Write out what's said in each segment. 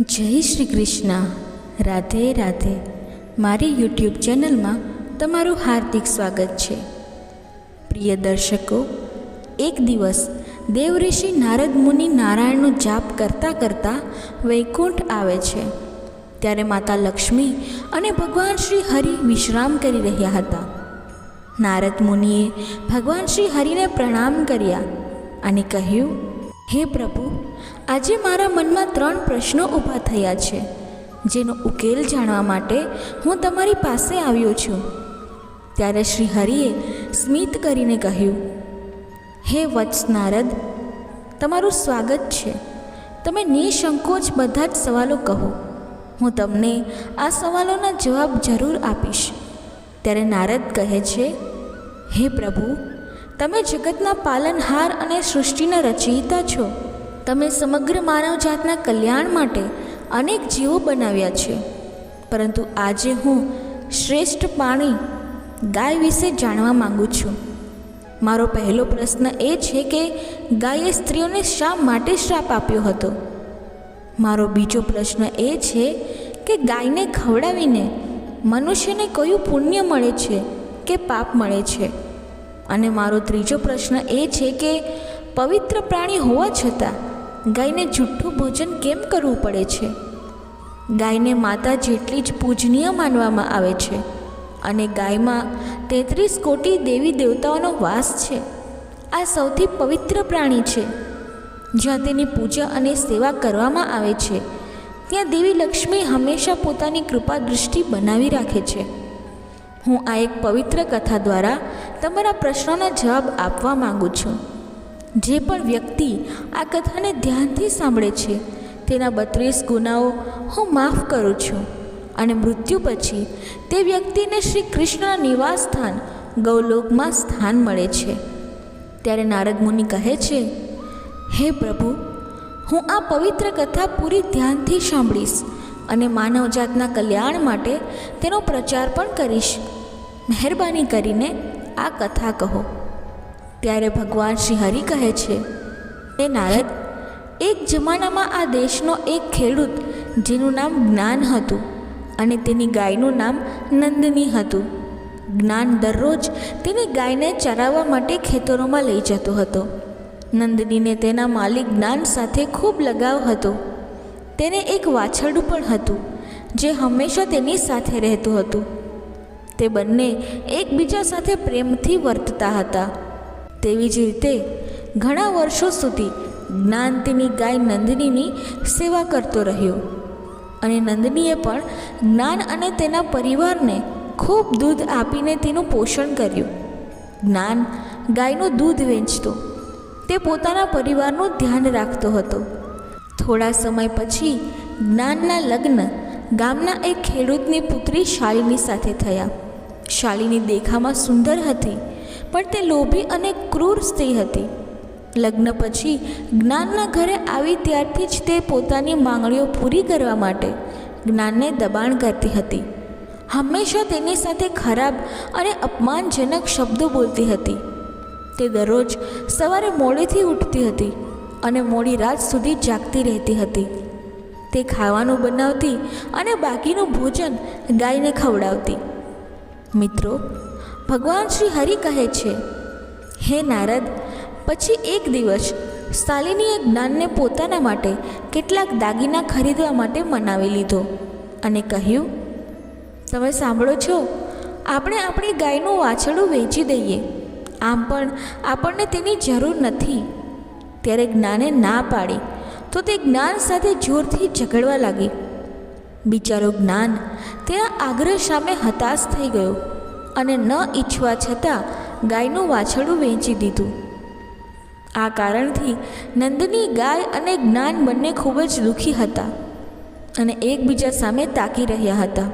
જય શ્રી કૃષ્ણ. રાધે રાધે. મારી યુટ્યુબ ચેનલમાં તમારું હાર્દિક સ્વાગત છે. પ્રિય દર્શકો, એક દિવસ દેવઋષિ નારદ મુનિ નારાયણનો જાપ કરતાં કરતાં વૈકુંઠ આવે છે. ત્યારે માતા લક્ષ્મી અને ભગવાન શ્રી હરિ વિશ્રામ કરી રહ્યા હતા. નારદ મુનિએ ભગવાન શ્રી હરિને પ્રણામ કર્યા અને કહ્યું, હે પ્રભુ આજે મારા મનમાં ત્રણ પ્રશ્નો ઊભા થયા છે, જેનો ઉકેલ જાણવા માટે હું તમારી પાસે આવ્યો છું. ત્યારે શ્રી હરિએ સ્મિત કરીને કહ્યું, હે વત્સ નારદ, તમારું સ્વાગત છે. તમે નિસંકોચ બધા જ સવાલો કહો. હું તમને આ સવાલોના જવાબ જરૂર આપીશ. ત્યારે નારદ કહે છે, હે પ્રભુ, તમે જગતના પાલનહાર અને સૃષ્ટિના રચયિતા છો. તમે સમગ્ર માનવજાતના કલ્યાણ માટે અનેક જીવો બનાવ્યા છે. પરંતુ આજે હું શ્રેષ્ઠ પાણી ગાય વિશે જાણવા માગું છું. મારો પહેલો પ્રશ્ન એ છે કે ગાયે સ્ત્રીઓને શા માટે શ્રાપ આપ્યો હતો? મારો બીજો પ્રશ્ન એ છે કે ગાયને ખવડાવીને મનુષ્યને કયું પુણ્ય મળે છે કે પાપ મળે છે? અને મારો ત્રીજો પ્રશ્ન એ છે કે પવિત્ર પ્રાણી હોવા છતાં ગાયને જુઠ્ઠું ભોજન કેમ કરવું પડે છે? ગાયને માતા જેટલી જ પૂજનીય માનવામાં આવે છે અને ગાયમાં તેત્રીસ કોટી દેવી દેવતાઓનો વાસ છે. આ સૌથી પવિત્ર પ્રાણી છે. જ્યાં તેની પૂજા અને સેવા કરવામાં આવે છે. ત્યાં દેવી લક્ષ્મી હંમેશા પોતાની કૃપા દૃષ્ટિ બનાવી રાખે છે. હું આ એક પવિત્ર કથા દ્વારા તમારા પ્રશ્નોના જવાબ આપવા માગું છું. જે પણ વ્યક્તિ આ કથાને ધ્યાનથી સાંભળે છે, તેના બત્રીસ ગુનાઓ હું માફ કરું છું અને મૃત્યુ પછી તે વ્યક્તિને શ્રી કૃષ્ણના નિવાસ સ્થાન ગૌલોકમાં સ્થાન મળે છે. ત્યારે નારદ મુનિ કહે છે, હે પ્રભુ, હું આ પવિત્ર કથા પૂરી ધ્યાનથી સાંભળીશ અને માનવજાતના કલ્યાણ માટે તેનો પ્રચાર પણ કરીશ. મહેરબાની કરીને આ કથા કહો. ત્યારે ભગવાન શ્રી હરિ કહે છે એ નારદ, એક જમાનામાં આ દેશનો એક ખેડૂત જેનું નામ જ્ઞાન હતું અને તેની ગાયનું નામ નંદની હતું. જ્ઞાન દરરોજ તેની ગાયને ચરાવવા માટે ખેતરોમાં લઈ જતો હતો. નંદનીને તેના માલિક જ્ઞાન સાથે ખૂબ લગાવ હતો. તેને એક વાછરડું પણ હતું, જે હંમેશા તેની સાથે રહેતું હતું. તે બંને એકબીજા સાથે પ્રેમથી વર્તતા હતા. તેવી જ રીતે ઘણા વર્ષો સુધી જ્ઞાન તેની ગાય નંદિનીની સેવા કરતો રહ્યો. અને નંદનીએ પણ જ્ઞાન અને તેના પરિવારને ખૂબ દૂધ આપીને તેનું પોષણ કર્યું. જ્ઞાન ગાયનું દૂધ વેચતો. તે પોતાના પરિવારનું ધ્યાન રાખતો હતો. થોડા સમય પછી જ્ઞાનના લગ્ન ગામના એક ખેડૂતની પુત્રી શાલિની સાથે થયા. શાલિની દેખામાં સુંદર હતી પણ તે લોભી અને ક્રૂર સ્ત્રી હતી. લગ્ન પછી જ્ઞાનના ઘરે આવી ત્યારથી જ તે પોતાની માંગણીઓ પૂરી કરવા માટે જ્ઞાનને દબાણ કરતી હતી. હંમેશા તેની સાથે ખરાબ અને અપમાનજનક શબ્દો બોલતી હતી. તે દરરોજ સવારે મોડેથી ઉઠતી હતી અને મોડી રાત સુધી જાગતી રહેતી હતી. તે ખાવાનું બનાવતી અને બાકીનું ભોજન ગાયને ખવડાવતી. મિત્રો ભગવાન શ્રી હરિ કહે છે, હે નારદ, પછી એક દિવસ શાલિનીએ જ્ઞાનને પોતાના માટે કેટલાક દાગીના ખરીદવા માટે મનાવી લીધો અને કહ્યું, તમે સાંભળો છો, આપણે આપણી ગાયનું વાછરડું વેચી દઈએ. આમ પણ આપણને તેની જરૂર નથી. ત્યારે જ્ઞાને ના પાડી તો તે જ્ઞાન સાથે જોરથી ઝઘડવા લાગી. બિચારો જ્ઞાન તેના આગ્રહ સામે હતાશ થઈ ગયો. અને ન ઈચ્છવા છતાં ગાયનું વાછરડું વેચી દીધું. આ કારણથી નંદની ગાય અને જ્ઞાન બંને ખૂબ જ દુઃખી હતા અને એકબીજા સામે તાકી રહ્યા હતા.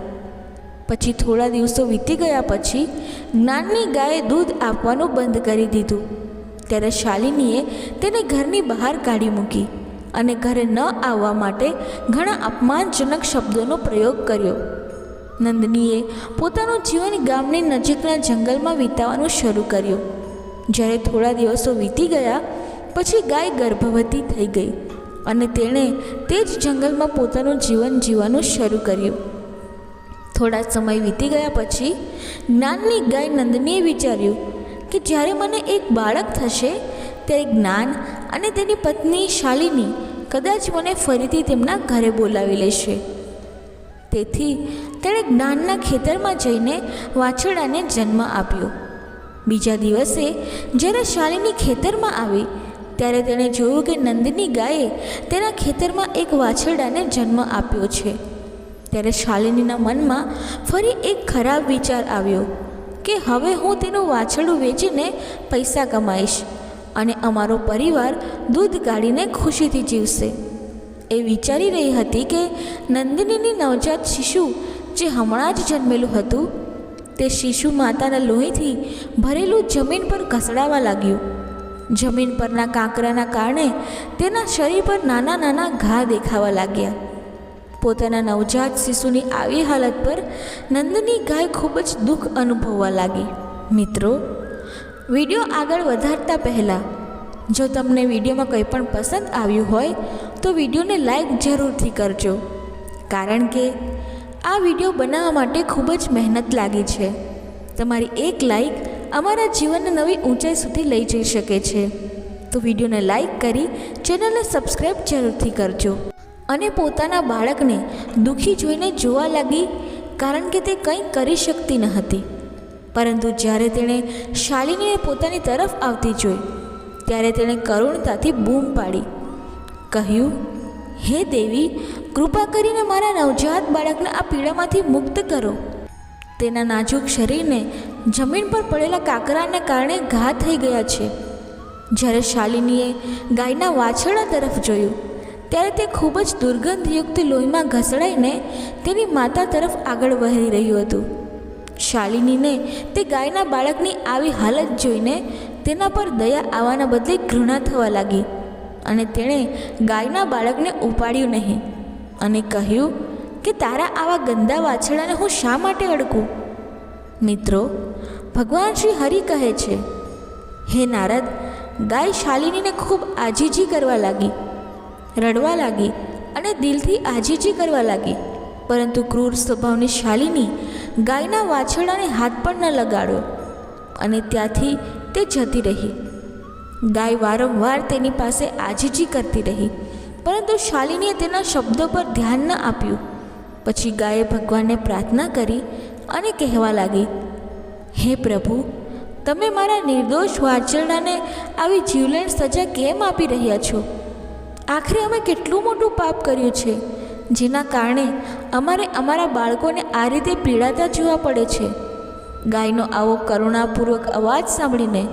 પછી થોડા દિવસો વીતી ગયા પછી જ્ઞાનની ગાયે દૂધ આપવાનું બંધ કરી દીધું. ત્યારે શાલિનીએ તેને ઘરની બહાર કાઢી મૂકી અને ઘરે ન આવવા માટે ઘણા અપમાનજનક શબ્દોનો પ્રયોગ કર્યો. નંદનીએ પોતાનું જીવન ગામની નજીકના જંગલમાં વિતાવવાનું શરૂ કર્યું. જ્યારે થોડા દિવસો વીતી ગયા, પછી ગાય ગર્ભવતી થઈ ગઈ અને તેણે તે જ જંગલમાં પોતાનું જીવન જીવવાનું શરૂ કર્યું. થોડા સમય વીતી ગયા પછી, જ્ઞાનની ગાય નંદનીએ વિચાર્યું કે જ્યારે મને એક બાળક થશે, ત્યારે જ્ઞાન અને તેની પત્ની શાલિની કદાચ મને ફરીથી તેમના ઘરે બોલાવી લેશે. તેથી તેણે જ્ઞાનના ખેતરમાં જઈને વાછરડાને જન્મ આપ્યો. બીજા દિવસે જ્યારે શાલિની ખેતરમાં આવી, ત્યારે તેણે જોયું કે નંદની ગાયે તેના ખેતરમાં એક વાછરડાને જન્મ આપ્યો છે. ત્યારે શાલિનીના મનમાં ફરી એક ખરાબ વિચાર આવ્યો કે હવે હું તેનું વાછરડું વેચીને પૈસા કમાઈશ અને અમારો પરિવાર દૂધ કાઢીને ખુશીથી જીવશે. એ વિચારી રહી હતી કે નંદિનીની નવજાત શિશુ જે હમણાં જ જન્મેલું હતું, તે શિશુ માતાના લોહીથી ભરેલું જમીન પર ઘસડાવા લાગ્યું. જમીન પરના કાંકરાના કારણે તેના શરીર પર નાના નાના ઘા દેખાવા લાગ્યા. પોતાના નવજાત શિશુની આવી હાલત પર નંદની ગાય ખૂબ જ દુઃખ અનુભવવા લાગી. મિત્રો, વીડિયો આગળ વધારતા પહેલાં, જો તમને વિડીયોમાં કંઈ પણ પસંદ આવ્યું હોય તો વિડીયોને લાઈક જરૂરથી કરજો. કારણ કે આ વીડિયો બનાવવા માટે ખૂબ જ મહેનત લાગી છે. તમારી એક લાઈક અમારા જીવનને નવી ઊંચાઈ સુધી લઈ જઈ શકે છે. તો વિડીયોને લાઈક કરી ચેનલને સબસ્ક્રાઈબ જરૂરથી કરજો. અને પોતાના બાળકને દુઃખી જોઈને જોવા લાગી કારણ કે તે કંઈ કરી શકતી ન હતી. પરંતુ જ્યારે તેણે શાલિનીને પોતાની તરફ આવતી જોઈ, ત્યારે તેણે કરુણતાથી બૂમ પાડી. કહ્યું, હે દેવી, કૃપા કરીને મારા નવજાત બાળકને આ પીડામાંથી મુક્ત કરો. તેના નાજુક શરીરને જમીન પર પડેલા કાકરાને કારણે ઘા થઈ ગયા છે. જ્યારે શાલિનીએ ગાયના વાછરડા તરફ જોયું, ત્યારે તે ખૂબ જ દુર્ગંધયુક્ત લોહીમાં ઘસડાઈને તેની માતા તરફ આગળ વહી રહ્યું હતું. શાલિનીને તે ગાયના બાળકની આવી હાલત જોઈને તેના પર દયા આવવાના બદલે ઘૃણા થવા લાગી. અને તેણે ગાયના બાળકને ઉપાડ્યું નહીં અને કહ્યું કે તારા આવા ગંદા વાછડાને હું શા માટે અડકું? મિત્રો, ભગવાન શ્રી હરિ કહે છે, હે નારદ, ગાય શાલિનીને ખૂબ આજીજી કરવા લાગી, રડવા લાગી અને દિલથી આજીજી કરવા લાગી. પરંતુ ક્રૂર સ્વભાવની શાલિની ગાયના વાછરડાને હાથ પણ ન લગાડ્યો અને ત્યાંથી તે જતી રહી. ગાય વારંવાર તેની પાસે આજીજી કરતી રહી, પરંતુ શાલિનીએ તેના શબ્દો પર ધ્યાન ન આપ્યું. પછી ગાયે ભગવાનને પ્રાર્થના કરી અને કહેવા લાગી, હે પ્રભુ, તમે મારા નિર્દોષ વાછરડાને આવી જીવલેણ સજા કેમ આપી રહ્યા છો? આખરે અમે કેટલું મોટું પાપ કર્યું છે, જેના કારણે અમારે અમારા બાળકોને આ રીતે પીડાતા જોવા પડે છે. ગાયનો આવો કરુણાપૂર્વક અવાજ સાંભળીને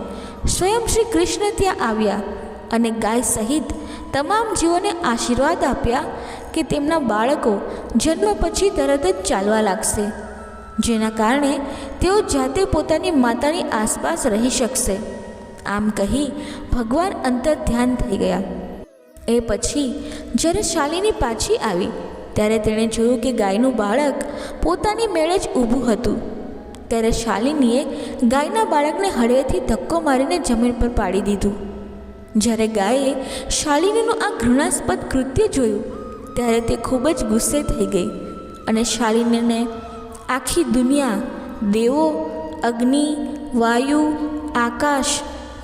સ્વયં શ્રી કૃષ્ણ ત્યાં આવ્યા અને ગાય સહિત તમામ જીવોને આશીર્વાદ આપ્યા કે તેમના બાળકો જન્મ પછી તરત જ ચાલવા લાગશે. જેના કારણે તેઓ જાતે પોતાની માતાની આસપાસ રહી શકશે. આમ કહી ભગવાન અંતર ધ્યાન થઈ ગયા. એ પછી જ્યારે શાલિની પાછી આવી, ત્યારે તેણે જોયું કે ગાયનું બાળક પોતાની મેળે જ ઊભું હતું. ત્યારે શાલિનીએ ગાયના બાળકને હળવેથી ધક્કો મારીને જમીન પર પાડી દીધું. જ્યારે ગાયે શાલિનીનું આ ઘૃણાસ્પદ કૃત્ય જોયું, ત્યારે તે ખૂબ જ ગુસ્સે થઈ ગઈ અને શાલિનીને આખી દુનિયા, દેવો, અગ્નિ, વાયુ, આકાશ,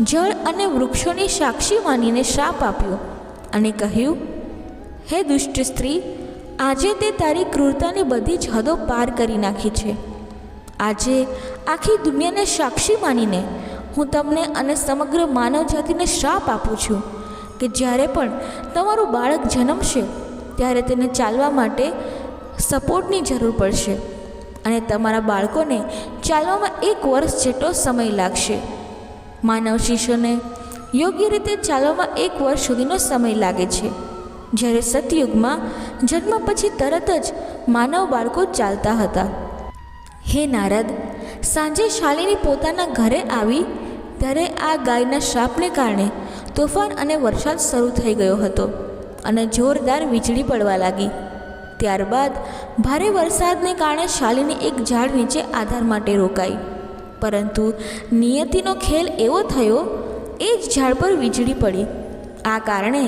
જળ અને વૃક્ષોની સાક્ષી માનીને શ્રાપ આપ્યો અને કહ્યું, હે દુષ્ટ સ્ત્રી, આજે તે તારી ક્રૂરતાની બધી જ હદો પાર કરી નાખી છે. આજે આખી દુનિયાને સાક્ષી માનીને હું તમને અને સમગ્ર માનવજાતિને શ્રાપ આપું છું કે જ્યારે પણ તમારું બાળક જન્મશે, ત્યારે તેને ચાલવા માટે સપોર્ટની જરૂર પડશે અને તમારા બાળકોને ચાલવામાં એક વર્ષ જેટલો સમય લાગશે. માનવ શિશુને યોગ્ય રીતે ચાલવામાં એક વર્ષ સુધીનો સમય લાગે છે. જ્યારે સતયુગમાં જન્મ પછી તરત જ માનવ બાળકો ચાલતા હતા. હે નારદ, સાંજે શાલિની પોતાના ઘરે આવી, ત્યારે આ ગાયના શ્રાપને કારણે તોફાન અને વરસાદ શરૂ થઈ ગયો હતો અને જોરદાર વીજળી પડવા લાગી. ત્યારબાદ ભારે વરસાદને કારણે શાલિની એક ઝાડ નીચે આધાર માટે રોકાઈ. પરંતુ નિયતિનો ખેલ એવો થયો, એ જ ઝાડ પર વીજળી પડી. આ કારણે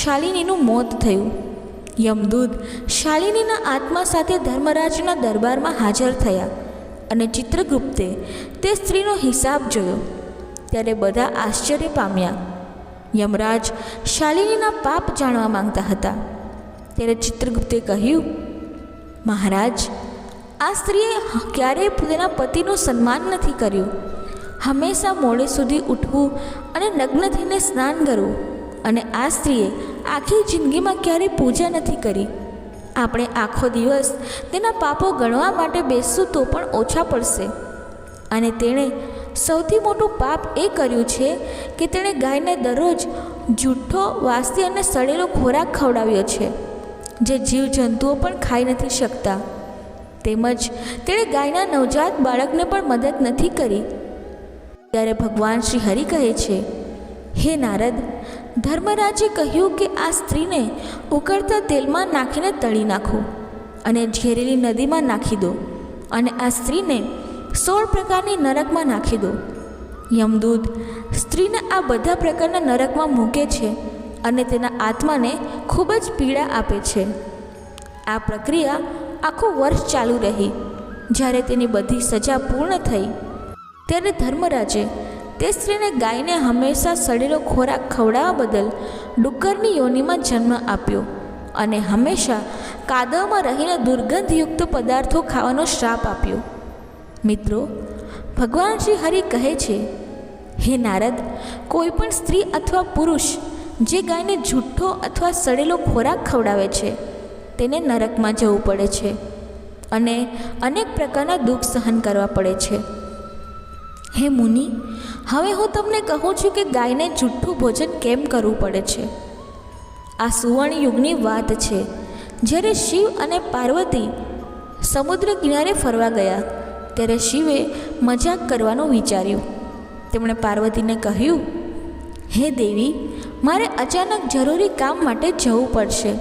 શાલિનીનું મોત થયું. યમદૂત શાલિનીના આત્મા સાથે ધર્મરાજના દરબારમાં હાજર થયા. અને ચિત્રગુપ્તે તે સ્ત્રીનો હિસાબ જોયો. ત્યારે બધા આશ્ચર્ય પામ્યા. યમરાજ શાલિનીના પાપ જાણવા માંગતા હતા. ત્યારે ચિત્રગુપ્તે કહ્યું, મહારાજ, આ સ્ત્રીએ ક્યારેય તેના પતિનું સન્માન નથી કર્યું. હંમેશા મોડે સુધી ઉઠવું અને નગ્ન થઈને સ્નાન કરવું. અને આ સ્ત્રીએ આખી જિંદગીમાં ક્યારેય પૂજા નથી કરી. આપણે આખો દિવસ તેના પાપો ગણવા માટે બેસશું તો પણ ઓછા પડશે. અને તેણે સૌથી મોટું પાપ એ કર્યું છે કે તેણે ગાયને દરરોજ જૂઠો વાસી અને સડેલો ખોરાક ખવડાવ્યો છે, જે જીવજંતુઓ પણ ખાઈ નથી શકતા. તેમજ તેણે ગાયના નવજાત બાળકને પણ મદદ નથી કરી. ત્યારે ભગવાન શ્રી હરિ કહે છે, હે નારદ ધર્મરાજે કહ્યું કે આ સ્ત્રીને ઉકળતા તેલમાં નાખીને તળી નાખો અને ઝેરેલી નદીમાં નાખી દો અને આ સ્ત્રીને સોળ પ્રકારની નરકમાં નાખી દો. યમદૂત સ્ત્રીને આ બધા પ્રકારના નરકમાં મૂકે છે અને તેના આત્માને ખૂબ જ પીડા આપે છે. આ પ્રક્રિયા આખું વર્ષ ચાલુ રહી. જ્યારે તેની બધી સજા પૂર્ણ થઈ, ત્યારે ધર્મરાજે તે સ્ત્રીને ગાયને હંમેશા સડેલો ખોરાક ખવડાવવા બદલ ડુક્કરની યોનિમાં જન્મ આપ્યો અને હંમેશા કાદવમાં રહીને દુર્ગંધયુક્ત પદાર્થો ખાવાનો શ્રાપ આપ્યો. મિત્રો, ભગવાન શ્રી હરિ કહે છે, હે નારદ, કોઈ પણ સ્ત્રી અથવા પુરુષ જે ગાયને જૂઠ્ઠો અથવા સડેલો ખોરાક ખવડાવે છે, તેને નરકમાં જવું પડે છે અને અનેક પ્રકારના દુઃખ સહન કરવા પડે છે. હે મુનિ, હવે હું તમને કહું છું કે ગાયને જુઠ્ઠું ભોજન કેમ કરવું પડે છે? આ સુવર્ણ યુગની વાત છે. જ્યારે શિવ અને પાર્વતી સમુદ્ર કિનારે ફરવા ગયા, ત્યારે શિવે મજાક કરવાનું વિચાર્યું. તેમણે પાર્વતીને કહ્યું, હે દેવી, મારે અચાનક જરૂરી કામ માટે જવું પડશે.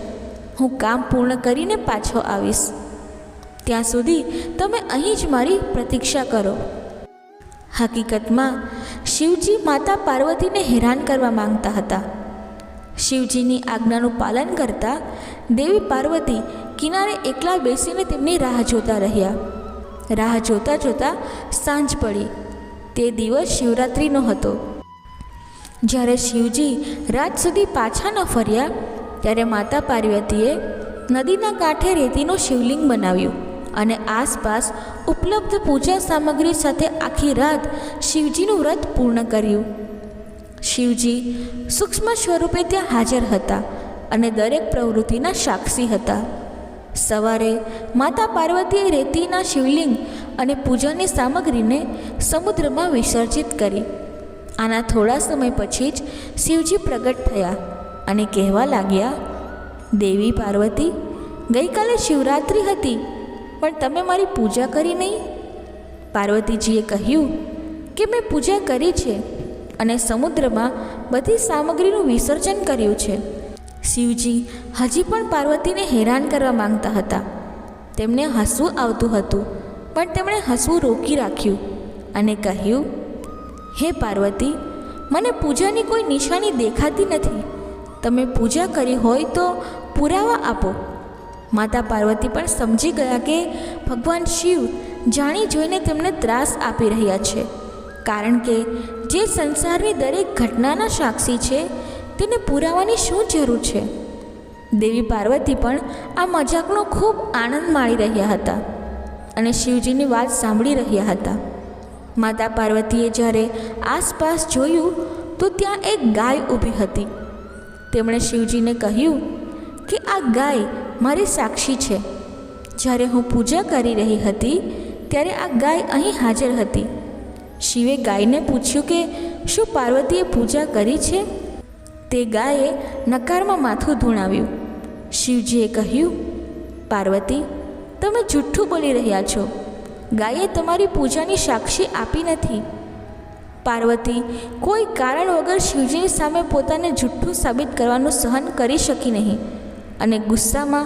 હું કામ પૂર્ણ કરીને પાછો આવીશ. ત્યાં સુધી તમે અહીં જ મારી પ્રતીક્ષા કરો. હકીકતમાં શિવજી માતા પાર્વતીને હેરાન કરવા માંગતા હતા. શિવજીની આજ્ઞાનું પાલન કરતા દેવી પાર્વતી કિનારે એકલા બેસીને તેમની રાહ જોતા રહ્યા. રાહ જોતા જોતા સાંજ પડી. તે દિવસ શિવરાત્રિનો હતો. જ્યારે શિવજી રાત સુધી પાછા ન ફર્યા, ત્યારે માતા પાર્વતીએ નદીના કાંઠે રેતીનું શિવલિંગ બનાવ્યું. અને આસપાસ ઉપલબ્ધ પૂજા સામગ્રી સાથે આખી રાત શિવજીનું વ્રત પૂર્ણ કર્યું. શિવજી સૂક્ષ્મ સ્વરૂપે ત્યાં હાજર હતા અને દરેક પ્રવૃત્તિના સાક્ષી હતા. સવારે માતા પાર્વતીએ રેતીના શિવલિંગ અને પૂજાની સામગ્રીને સમુદ્રમાં વિસર્જિત કરી. આના થોડા સમય પછી જ શિવજી પ્રગટ થયા અને કહેવા લાગ્યા, દેવી પાર્વતી, ગઈકાલે શિવરાત્રિ હતી. પણ તમે મારી પૂજા કરી નહીં? પાર્વતીજીએ કહ્યું કે મેં પૂજા કરી છે અને સમુદ્રમાં બધી સામગ્રીનું વિસર્જન કર્યું છે. શિવજી હજી પણ પાર્વતીને હેરાન કરવા માંગતા હતા. તેમને હસવું આવતું હતું, પણ તેમણે હસવું રોકી રાખ્યું અને કહ્યું, હે પાર્વતી, મને પૂજાની કોઈ નિશાની દેખાતી નથી. તમે પૂજા કરી હોય તો પુરાવા આપો. માતા પાર્વતી પણ સમજી ગયા કે ભગવાન શિવ જાણી જોઈને તેમને ત્રાસ આપી રહ્યા છે. કારણ કે જે સંસારની દરેક ઘટનાના સાક્ષી છે, તેને પુરાવાની શું જરૂર છે? દેવી પાર્વતી પણ આ મજાકનો ખૂબ આનંદ માણી રહ્યા હતા અને શિવજીની વાત સાંભળી રહ્યા હતા. માતા પાર્વતીએ જ્યારે આસપાસ જોયું, તો ત્યાં એક ગાય ઊભી હતી. તેમણે શિવજીને કહ્યું કે આ ગાય મારી સાક્ષી છે. જ્યારે હું પૂજા કરી રહી હતી, ત્યારે આ ગાય અહીં હાજર હતી. શિવે ગાયને પૂછ્યું કે, શું પાર્વતીએ પૂજા કરી છે? તે ગાયે નકારમાં માથું ધૂણાવ્યું. શિવજીએ કહ્યું, પાર્વતી, તમે જુઠ્ઠું બોલી રહ્યા છો. ગાયે તમારી પૂજાની સાક્ષી આપી નથી. પાર્વતી કોઈ કારણ વગર શિવજીની સામે પોતાને જુઠ્ઠું સાબિત કરવાનું સહન કરી શકી નહીં. અને ગુસ્સામાં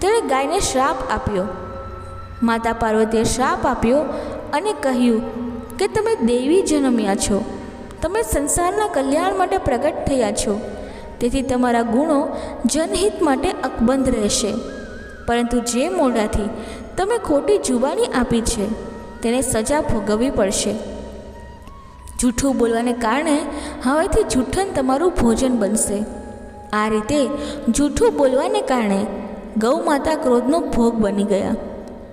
તેણે ગાયને શ્રાપ આપ્યો. માતા પાર્વતીએ શ્રાપ આપ્યો અને કહ્યું કે તમે દેવી જન્મ્યા છો. તમે સંસારના કલ્યાણ માટે પ્રગટ થયા છો. તેથી તમારા ગુણો જનહિત માટે અકબંધ રહેશે. પરંતુ જે મોઢાથી તમે ખોટી જુબાની આપી છે, તેને સજા ભોગવવી પડશે. જૂઠું બોલવાને કારણે હવેથી જૂઠન તમારું ભોજન બનશે. આ રીતે જૂઠું બોલવાને કારણે ગૌ માતા ક્રોધનો ભોગ બની ગયા.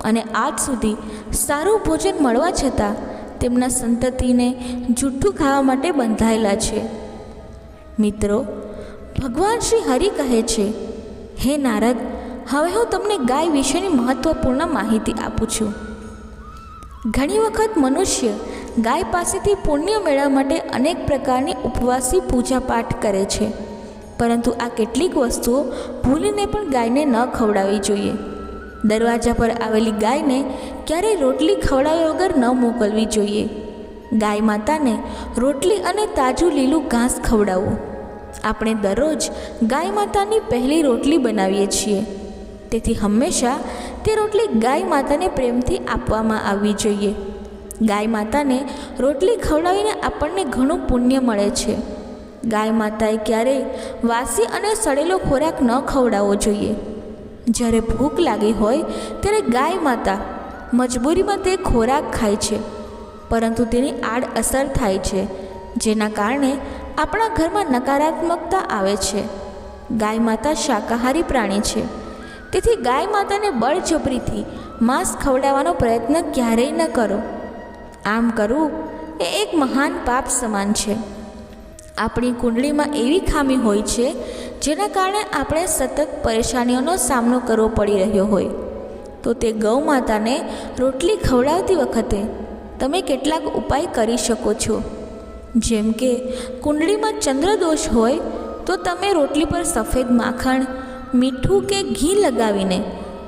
અને આજ સુધી સારું ભોજન મળવા છતાં તેમના સંતતિને જૂઠું ખાવા માટે બંધાયેલા છે. મિત્રો, ભગવાન શ્રી હરિ કહે છે, હે નારદ, હવે હું તમને ગાય વિશેની મહત્વપૂર્ણ માહિતી આપું છું. ઘણી વખત મનુષ્ય ગાય પાસેથી પુણ્ય મેળવવા માટે અનેક પ્રકારની ઉપવાસી પૂજા પાઠ કરે છે. પરંતુ આ કેટલીક વસ્તુઓ ભૂલીને પણ ગાયને ન ખવડાવવી જોઈએ. દરવાજા પર આવેલી ગાયને ક્યારેય રોટલી ખવડાવ્યા વગર ન મોકલવી જોઈએ. ગાય માતાને રોટલી અને તાજું લીલું ઘાસ ખવડાવવું. આપણે દરરોજ ગાય માતાની પહેલી રોટલી બનાવીએ છીએ. તેથી હંમેશા તે રોટલી ગાય માતાને પ્રેમથી આપવામાં આવવી જોઈએ. ગાય માતાને રોટલી ખવડાવીને આપણને ઘણું પુણ્ય મળે છે. ગાય માતાએ ક્યારેય વાસી અને સડેલો ખોરાક ન ખવડાવવો જોઈએ. જ્યારે ભૂખ લાગી હોય, ત્યારે ગાય માતા મજબૂરીમાં તે ખોરાક ખાય છે, પરંતુ તેની આડ અસર થાય છે, જેના કારણે આપણા ઘરમાં નકારાત્મકતા આવે છે. ગાય માતા શાકાહારી પ્રાણી છે, તેથી ગાય માતાને બળજબરીથી માંસ ખવડાવવાનો પ્રયત્ન ક્યારેય ન કરો. આમ કરવું એ એક મહાન પાપ સમાન છે. આપણી કુંડળીમાં એવી ખામી હોય છે, જેના કારણે આપણે સતત પરેશાનીઓનો સામનો કરવો પડી રહ્યો હોય. તો તે ગૌ માતાને રોટલી ખવડાવતી વખતે તમે કેટલાક ઉપાય કરી શકો છો. જેમ કે, કુંડળીમાં ચંદ્રદોષ હોય તો તમે રોટલી પર સફેદ માખણ, મીઠું કે ઘી લગાવીને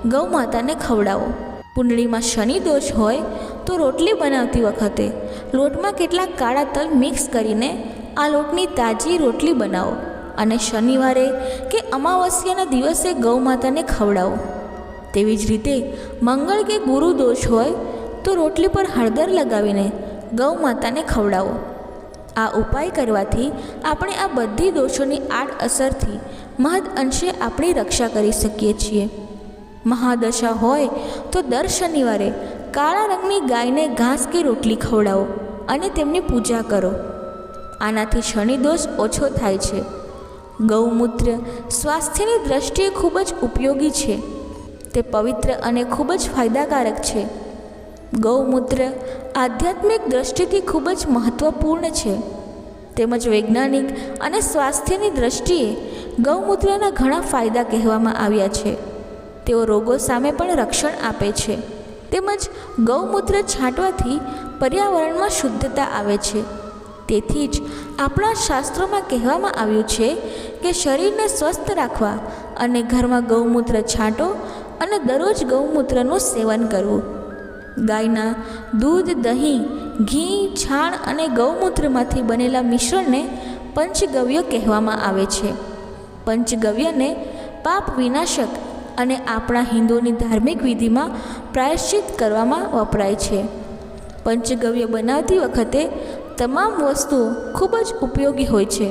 ગૌ માતાને ખવડાવો. કુંડળીમાં શનિ દોષ હોય તો રોટલી બનાવતી વખતે લોટમાં કેટલાક કાળા તલ મિક્સ કરીને આ લોટની તાજી રોટલી બનાવો અને શનિવારે કે અમાવસ્યાના દિવસે ગૌ માતાને ખવડાવો. તેવી જ રીતે મંગળ કે ગુરુ દોષ હોય તો રોટલી પર હળદર લગાવીને ગૌ માતાને ખવડાવો. આ ઉપાય કરવાથી આપણે આ બધી દોષોની આડ અસરથી મહદ અંશે આપણી રક્ષા કરી શકીએ છીએ. મહાદશા હોય તો દર શનિવારે કાળા રંગની ગાયને ઘાસ કે રોટલી ખવડાવો અને તેમની પૂજા કરો. આનાથી શનિદોષ ઓછો થાય છે. ગૌમૂત્ર સ્વાસ્થ્યની દ્રષ્ટિએ ખૂબ જ ઉપયોગી છે. તે પવિત્ર અને ખૂબ જ ફાયદાકારક છે. ગૌમૂત્ર આધ્યાત્મિક દ્રષ્ટિથી ખૂબ જ મહત્ત્વપૂર્ણ છે. તેમજ વૈજ્ઞાનિક અને સ્વાસ્થ્યની દ્રષ્ટિએ ગૌમૂત્રના ઘણા ફાયદા કહેવામાં આવ્યા છે. તેઓ રોગો સામે પણ રક્ષણ આપે છે. તેમજ ગૌમૂત્ર છાંટવાથી પર્યાવરણમાં શુદ્ધતા આવે છે. તેથી જ આપણા શાસ્ત્રોમાં કહેવામાં આવ્યું છે કે શરીરને સ્વસ્થ રાખવા અને ઘરમાં ગૌમૂત્ર છાંટો અને દરરોજ ગૌમૂત્રનું સેવન કરવું. ગાયના દૂધ, દહીં, ઘી, છાણ અને ગૌમૂત્રમાંથી બનેલા મિશ્રણને પંચગવ્ય કહેવામાં આવે છે. પંચગવ્યને પાપ વિનાશક અને આપણા હિન્દુઓની ધાર્મિક વિધિમાં પ્રાયશ્ચિત કરવામાં વપરાય છે. પંચગવ્ય બનાવતી વખતે તમામ વસ્તુઓ ખૂબ જ ઉપયોગી હોય છે,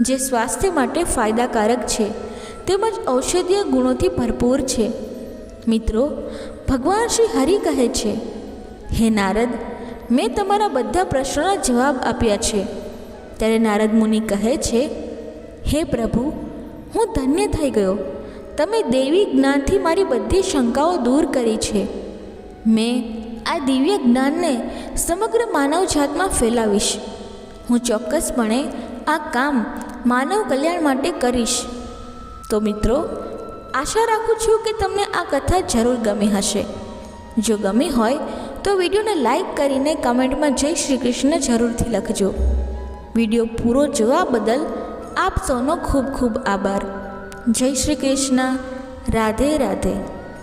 જે સ્વાસ્થ્ય માટે ફાયદાકારક છે, તેમજ ઔષધીય ગુણોથી ભરપૂર છે. મિત્રો, ભગવાન શ્રી હરિ કહે છે, હે નારદ, મેં તમારા બધા પ્રશ્નોના જવાબ આપ્યા છે. ત્યારે નારદ મુનિ કહે છે, હે પ્રભુ, હું ધન્ય થઈ ગયો. તમે દૈવી જ્ઞાનથી મારી બધી શંકાઓ દૂર કરી છે. મેં આ દિવ્ય જ્ઞાનને સમગ્ર માનવજાતમાં ફેલાવીશ. હું ચોક્કસપણે આ કામ માનવ કલ્યાણ માટે કરીશ. તો મિત્રો, આશા રાખું છું કે તમને આ કથા જરૂર ગમી હશે. જો ગમી હોય, તો વિડીયોને લાઈક કરીને કમેન્ટમાં જય શ્રી કૃષ્ણ જરૂરથી લખજો. વીડિયો પૂરો જોવા બદલ આપ સૌનો ખૂબ ખૂબ આભાર. જય શ્રી કૃષ્ણ. રાધે રાધે.